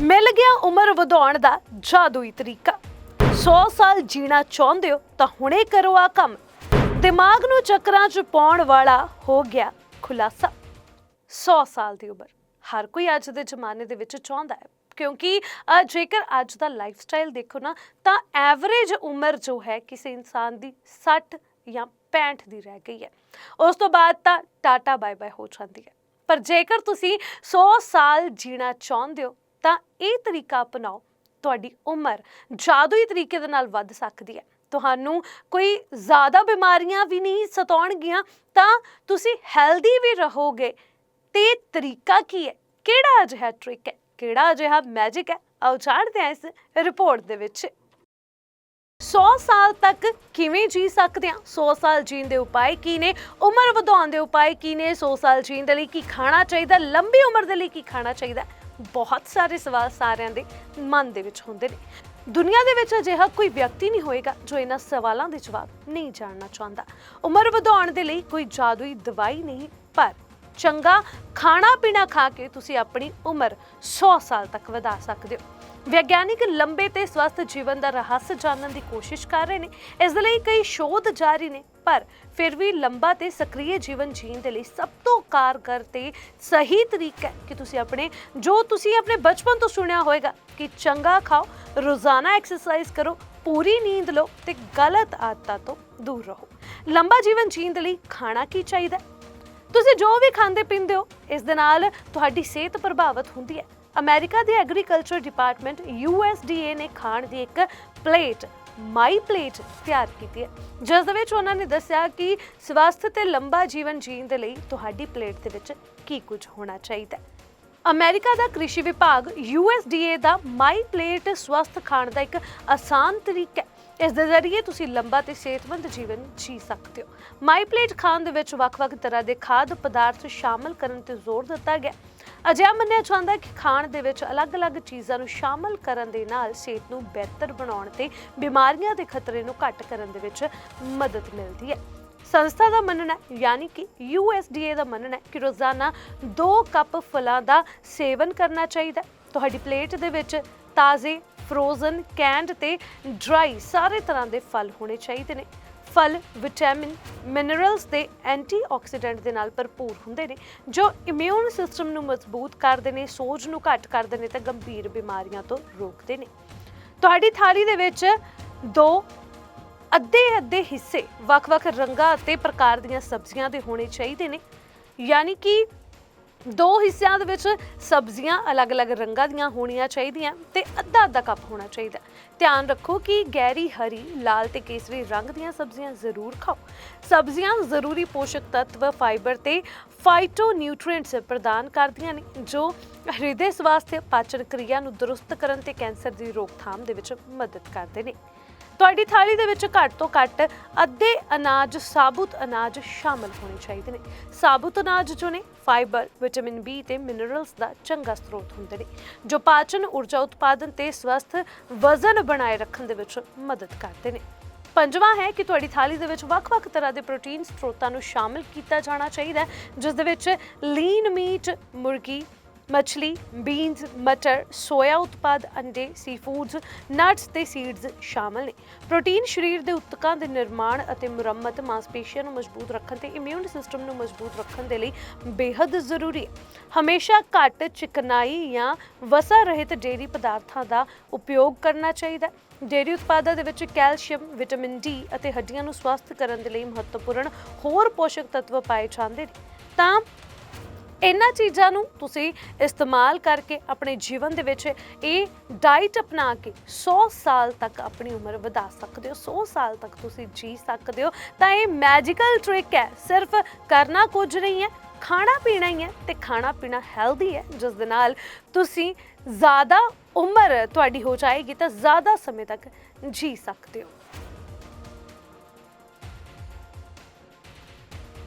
ਮਿਲ ਗਿਆ ਉਮਰ ਵਧਾਉਣ ਦਾ ਜਾਦੂਈ ਤਰੀਕਾ। 100 ਸਾਲ ਜੀਣਾ ਚਾਹੁੰਦੇ ਹੋ ਤਾਂ ਹੁਣੇ ਕਰੋ ਆ ਕੰਮ। ਦਿਮਾਗ ਨੂੰ ਚੱਕਰਾਂ 'ਚ ਪਾਉਣ ਵਾਲਾ ਹੋ ਗਿਆ ਖੁਲਾਸਾ। 100 ਸਾਲ ਦੀ ਉਮਰ, ਹਰ ਕੋਈ ਅੱਜ ਦੇ ਜ਼ਮਾਨੇ ਦੇ ਵਿੱਚ ਚਾਹੁੰਦਾ ਹੈ। ਕਿਉਂਕਿ ਜੇਕਰ ਅੱਜ ਦਾ ਲਾਈਫ ਸਟਾਈਲ ਦੇਖੋ ਨਾ, ਤਾਂ ਐਵਰੇਜ ਉਮਰ ਜੋ ਹੈ ਕਿਸੇ ਇਨਸਾਨ ਦੀ 60 ਜਾਂ 65 ਦੀ ਰਹਿ ਗਈ ਹੈ। ਉਸ ਤੋਂ ਬਾਅਦ ਤਾਂ ਟਾਟਾ ਬਾਏ ਬਾਏ ਹੋ ਜਾਂਦੀ ਹੈ। ਪਰ ਜੇਕਰ ਤੁਸੀਂ 100 ਸਾਲ ਜੀਣਾ ਚਾਹੁੰਦੇ ਹੋ ਤਾਂ ਇਹ ਤਰੀਕਾ ਅਪਣਾਓ, ਤੁਹਾਡੀ ਉਮਰ ਜਾਦੂਈ ਤਰੀਕੇ ਦੇ ਨਾਲ ਵੱਧ ਸਕਦੀ ਹੈ। ਤੁਹਾਨੂੰ ਕੋਈ ਜ਼ਿਆਦਾ ਬਿਮਾਰੀਆਂ ਵੀ ਨਹੀਂ ਸਤਾਉਣਗੀਆਂ, ਤਾਂ ਤੁਸੀਂ ਹੈਲਦੀ ਵੀ ਰਹੋਗੇ। ਤੇ ਤਰੀਕਾ ਕੀ ਹੈ? ਕਿਹੜਾ ਅਜਿਹਾ ਟ੍ਰਿਕ ਹੈ? ਕਿਹੜਾ ਅਜਿਹਾ ਮੈਜਿਕ ਹੈ? ਆਓ ਜਾਣਦੇ ਹਾਂ ਇਸ ਰਿਪੋਰਟ ਦੇ ਵਿੱਚ। 100 ਸਾਲ ਤੱਕ ਕਿਵੇਂ ਜੀ ਸਕਦੇ ਹਾਂ? 100 ਸਾਲ ਜੀਣ ਦੇ ਉਪਾਅ ਕੀ ਨੇ? ਉਮਰ ਵਧਾਉਣ ਦੇ ਉਪਾਅ ਕੀ ਨੇ? 100 ਸਾਲ ਜੀਣ ਦੇ ਲਈ ਕੀ ਖਾਣਾ ਚਾਹੀਦਾ? ਲੰਬੀ ਉਮਰ ਦੇ ਲਈ ਕੀ ਖਾਣਾ ਚਾਹੀਦਾ? ਬਹੁਤ ਸਾਰੇ ਸਵਾਲ ਸਾਰਿਆਂ ਦੇ ਮਨ ਦੇ ਵਿੱਚ ਹੁੰਦੇ ਨੇ। ਦੁਨੀਆ ਦੇ ਵਿੱਚ ਅਜਿਹਾ ਕੋਈ ਵਿਅਕਤੀ ਨਹੀਂ ਹੋਏਗਾ ਜੋ ਇਹਨਾਂ ਸਵਾਲਾਂ ਦੇ ਜਵਾਬ ਨਹੀਂ ਜਾਣਨਾ ਚਾਹੁੰਦਾ। ਉਮਰ ਵਧਾਉਣ ਦੇ ਲਈ ਕੋਈ ਜਾਦੂਈ ਦਵਾਈ ਨਹੀਂ, ਪਰ ਚੰਗਾ ਖਾਣਾ ਪੀਣਾ ਖਾ ਕੇ ਤੁਸੀਂ ਆਪਣੀ ਉਮਰ 100 ਸਾਲ ਤੱਕ ਵਧਾ ਸਕਦੇ ਹੋ। ਵਿਗਿਆਨਿਕ ਲੰਬੇ ਤੇ ਸਵਸਥ ਜੀਵਨ ਦਾ ਰਹੱਸ ਜਾਣਨ ਦੀ ਕੋਸ਼ਿਸ਼ ਕਰ ਰਹੇ ਨੇ। ਇਸ ਦੇ ਲਈ ਕਈ ਸ਼ੋਧ ਜਾਰੀ ਨੇ, ਪਰ ਫਿਰ ਵੀ ਲੰਬਾ ਤੇ ਸਕਰੀਏ ਜੀਵਨ ਜੀਣ ਦੇ ਲਈ ਸਭ ਤੋਂ ਕਾਰਗਰ ਤੇ ਸਹੀ ਤਰੀਕਾ ਹੈ ਕਿ ਤੁਸੀਂ ਆਪਣੇ, ਜੋ ਤੁਸੀਂ ਆਪਣੇ ਬਚਪਨ ਤੋਂ ਸੁਣਿਆ ਹੋਵੇਗਾ ਕਿ ਚੰਗਾ ਖਾਓ, ਰੋਜ਼ਾਨਾ ਐਕਸਰਸਾਈਜ਼ ਕਰੋ, ਪੂਰੀ ਨੀਂਦ ਲਓ ਤੇ ਗਲਤ ਆਦਤਾਂ ਤੋਂ ਦੂਰ ਰਹੋ। ਲੰਬਾ ਜੀਵਨ ਜੀਣ ਦੇ ਲਈ ਖਾਣਾ ਕੀ ਚਾਹੀਦਾ ਤੁਸੀਂ ਜੋ ਵੀ ਖਾਂਦੇ ਪੀਂਦੇ ਹੋ, ਇਸ ਦੇ ਨਾਲ ਤੁਹਾਡੀ ਸਿਹਤ ਪ੍ਰਭਾਵਿਤ ਹੁੰਦੀ ਹੈ। ਅਮਰੀਕਾ ਦੇ ਐਗਰੀਕਲਚਰ ਡਿਪਾਰਟਮੈਂਟ USDA ਨੇ ਖਾਣ ਦੀ ਇੱਕ ਪਲੇਟ, ਮਾਈ ਪਲੇਟ ਤਿਆਰ ਕੀਤੀ ਹੈ। ਜਿਸ ਦੇ ਵਿੱਚ ਉਹਨਾਂ ਨੇ ਦੱਸਿਆ ਕਿ ਸਵਸਥ ਤੇ ਲੰਬਾ ਜੀਵਨ ਜੀਣ ਦੇ ਲਈ ਤੁਹਾਡੀ ਪਲੇਟ ਦੇ ਵਿੱਚ ਕੀ ਕੁਝ ਹੋਣਾ ਚਾਹੀਦਾ ਹੈ। ਅਮਰੀਕਾ ਦਾ ਕ੍ਰਿਸ਼ੀ ਵਿਭਾਗ USDA ਦਾ ਮਾਈ ਪਲੇਟ ਸਵਸਥ ਖਾਣ ਦਾ ਇੱਕ ਆਸਾਨ ਤਰੀਕਾ ਹੈ। ਇਸ ਦੇ ਜ਼ਰੀਏ ਤੁਸੀਂ ਲੰਬਾ ਤੇ ਸਿਹਤਮੰਦ ਜੀਵਨ ਜੀ ਸਕਦੇ ਹੋ। ਮਾਈ ਪਲੇਟ ਖਾਣ ਦੇ ਵਿੱਚ ਵੱਖ-ਵੱਖ ਤਰ੍ਹਾਂ ਦੇ ਖਾਦ ਪਦਾਰਥ ਸ਼ਾਮਲ ਕਰਨ ਤੇ ਜ਼ੋਰ ਦਿੱਤਾ ਗਿਆ। ਅਜਿਹਾ ਮੰਨਿਆ ਜਾਂਦਾ ਹੈ ਕਿ ਖਾਣ ਦੇ ਵਿੱਚ ਅਲੱਗ-ਅਲੱਗ ਚੀਜ਼ਾਂ ਨੂੰ ਸ਼ਾਮਲ ਕਰਨ ਦੇ ਨਾਲ ਸਿਹਤ ਨੂੰ ਬਿਹਤਰ ਬਣਾਉਣ ਤੇ ਬਿਮਾਰੀਆਂ ਦੇ ਖਤਰੇ ਨੂੰ ਘੱਟ ਕਰਨ ਦੇ ਵਿੱਚ ਮਦਦ ਮਿਲਦੀ ਹੈ। ਸੰਸਥਾ ਦਾ ਮੰਨਣਾ ਹੈ, ਯਾਨੀ ਕਿ USDA ਦਾ ਮੰਨਣਾ ਹੈ ਕਿ ਰੋਜ਼ਾਨਾ 2 ਕੱਪ ਫਲਾਂ ਦਾ ਸੇਵਨ ਕਰਨਾ ਚਾਹੀਦਾ ਹੈ। ਤੁਹਾਡੀ ਪਲੇਟ ਦੇ ਵਿੱਚ ਤਾਜ਼ੇ ਫਰੋਜ਼ਨ ਕੈਂਡ ਤੇ ਡਰਾਈ ਸਾਰੇ ਤਰ੍ਹਾਂ ਦੇ ਫਲ ਹੋਣੇ ਚਾਹੀਦੇ ਨੇ। ਫਲ ਵਿਟਾਮਿਨ ਮਿਨਰਲਸ ਤੇ ਐਂਟੀਆਕਸੀਡੈਂਟ ਦੇ ਨਾਲ ਭਰਪੂਰ ਹੁੰਦੇ ਨੇ, ਜੋ ਇਮਿਊਨ ਸਿਸਟਮ ਨੂੰ ਮਜ਼ਬੂਤ ਕਰਦੇ ਨੇ, ਸੋਜ ਨੂੰ ਘੱਟ ਕਰਦੇ ਨੇ ਤੇ ਗੰਭੀਰ ਬਿਮਾਰੀਆਂ ਤੋਂ ਰੋਕਦੇ ਨੇ। ਤੁਹਾਡੀ ਥਾਲੀ ਦੇ ਵਿੱਚ ਦੋ ਅੱਧੇ ਅੱਧੇ ਹਿੱਸੇ ਵੱਖ-ਵੱਖ ਰੰਗਾਂ ਅਤੇ ਪ੍ਰਕਾਰ ਦੀਆਂ ਸਬਜ਼ੀਆਂ ਦੇ ਹੋਣੇ ਚਾਹੀਦੇ ਨੇ। ਯਾਨੀ ਕਿ ਦੋ ਹਿੱਸਿਆਂ ਦੇ ਵਿੱਚ ਸਬਜ਼ੀਆਂ ਅਲੱਗ-ਅਲੱਗ ਰੰਗਾਂ ਦੀਆਂ ਹੋਣੀਆਂ ਚਾਹੀਦੀਆਂ ਤੇ ਅੱਧਾ-ਅੱਧਾ ਕੱਪ ਹੋਣਾ ਚਾਹੀਦਾ। ਧਿਆਨ ਰੱਖੋ ਕਿ ਗਹਿਰੀ ਹਰੀ, ਲਾਲ ਤੇ ਕੇਸਰੀ ਰੰਗ ਦੀਆਂ ਸਬਜ਼ੀਆਂ ਜ਼ਰੂਰ ਖਾਓ। ਸਬਜ਼ੀਆਂ ਜ਼ਰੂਰੀ ਪੋਸ਼ਕ ਤੱਤਵ ਫਾਈਬਰ ਤੇ ਫਾਈਟੋ ਨਿਊਟ੍ਰੀਐਂਟਸ ਪ੍ਰਦਾਨ ਕਰਦੀਆਂ ਨੇ, ਜੋ ਹਿਰਦੇ ਸਵਾਸਥ ਪਾਚਨ ਕਿਰਿਆ ਨੂੰ ਦਰੁਸਤ ਕਰਨ ਤੇ ਕੈਂਸਰ ਦੀ ਰੋਕਥਾਮ ਦੇ ਵਿੱਚ ਮਦਦ ਕਰਦੇ ਨੇ। ਤੁਹਾਡੀ ਥਾਲੀ ਦੇ ਵਿੱਚ ਘੱਟ ਤੋਂ ਘੱਟ ਅੱਧੇ ਅਨਾਜ, ਸਾਬੁਤ ਅਨਾਜ ਸ਼ਾਮਲ ਹੋਣੇ ਚਾਹੀਦੇ ਨੇ। ਸਾਬੁਤ ਅਨਾਜ ਜੋ ਨੇ ਫਾਈਬਰ ਵਿਟਾਮਿਨ ਬੀ ਤੇ ਮਿਨਰਲਸ ਦਾ ਚੰਗਾ ਸਰੋਤ ਹੁੰਦੇ ਨੇ, ਜੋ ਪਾਚਨ, ਊਰਜਾ ਉਤਪਾਦਨ ਤੇ ਸਵਸਥ ਵਜ਼ਨ ਬਣਾਏ ਰੱਖਣ ਦੇ ਵਿੱਚ ਮਦਦ ਕਰਦੇ ਨੇ। ਪੰਜਵਾਂ ਹੈ ਕਿ ਤੁਹਾਡੀ ਥਾਲੀ ਦੇ ਵਿੱਚ ਵੱਖ-ਵੱਖ ਤਰ੍ਹਾਂ ਦੇ ਪ੍ਰੋਟੀਨ ਸਰੋਤਾਂ ਨੂੰ ਸ਼ਾਮਿਲ ਕੀਤਾ ਜਾਣਾ ਚਾਹੀਦਾ ਹੈ, ਜਿਸ ਦੇ ਵਿੱਚ ਲੀਨ ਮੀਟ ਮੁਰਗੀ ਮੱਛਲੀ ਬੀਨਸ ਮਟਰ, ਸੋਇਆ ਉਤਪਾਦ, ਅੰਡੇ ਸੀਫੂਡਸ ਨਟਸ ਤੇ ਸੀਡਸ ਸ਼ਾਮਲ ਨੇ। ਪ੍ਰੋਟੀਨ ਸਰੀਰ ਦੇ ਉਤਕਾਂ ਦੇ ਨਿਰਮਾਣ ਅਤੇ ਮੁਰੰਮਤ ਮਾਸਪੇਸ਼ੀਆਂ ਨੂੰ ਮਜ਼ਬੂਤ ਰੱਖਣ ਤੇ ਇਮਿਊਨ ਸਿਸਟਮ ਨੂੰ ਮਜ਼ਬੂਤ ਰੱਖਣ ਦੇ ਲਈ ਬੇहद ਜ਼ਰੂਰੀ ਹੈ। ਹਮੇਸ਼ਾ ਘੱਟ ਚਿਕਨਾਈ ਜਾਂ ਵਸਾ ਰਹਿਤ ਡੇਰੀ ਪਦਾਰਥਾਂ ਦਾ ਉਪਯੋਗ ਕਰਨਾ ਚਾਹੀਦਾ ਹੈ। ਡੇਰੀ ਉਤਪਾਦਾਂ ਦੇ ਵਿੱਚ ਕੈਲਸ਼ੀਅਮ, ਵਿਟਾਮਿਨ ਡੀ ਅਤੇ ਹੱਡੀਆਂ ਨੂੰ ਸਵਸਥ ਕਰਨ ਦੇ ਲਈ ਮਹੱਤਵਪੂਰਨ ਹੋਰ ਪੋਸ਼ਕ ਤੱਤਵ ਪਾਏ ਜਾਂਦੇ ਨੇ। ਤਾਂ ਇਹਨਾਂ ਚੀਜ਼ਾਂ ਨੂੰ ਤੁਸੀਂ ਇਸਤੇਮਾਲ ਕਰਕੇ ਆਪਣੇ ਜੀਵਨ ਦੇ ਵਿੱਚ ਇਹ ਡਾਈਟ ਅਪਣਾ ਕੇ 100 ਸਾਲ ਤੱਕ ਆਪਣੀ ਉਮਰ ਵਧਾ ਸਕਦੇ ਹੋ 100 ਸਾਲ ਤੱਕ ਤੁਸੀਂ ਜੀ ਸਕਦੇ ਹੋ। ਤਾਂ ਇਹ ਮੈਜੀਕਲ ਟ੍ਰਿਕ ਹੈ, ਸਿਰਫ ਕਰਨਾ ਕੁਝ ਨਹੀਂ ਹੈ, ਖਾਣਾ ਪੀਣਾ ਹੀ ਹੈ ਤੇ ਖਾਣਾ ਪੀਣਾ ਹੈਲਦੀ ਹੈ, ਜਿਸ ਦੇ ਨਾਲ ਤੁਸੀਂ ਜ਼ਿਆਦਾ ਉਮਰ ਤੁਹਾਡੀ ਹੋ ਜਾਏਗੀ ਤਾਂ ਜ਼ਿਆਦਾ ਸਮੇਂ ਤੱਕ ਜੀ ਸਕਦੇ ਹੋ।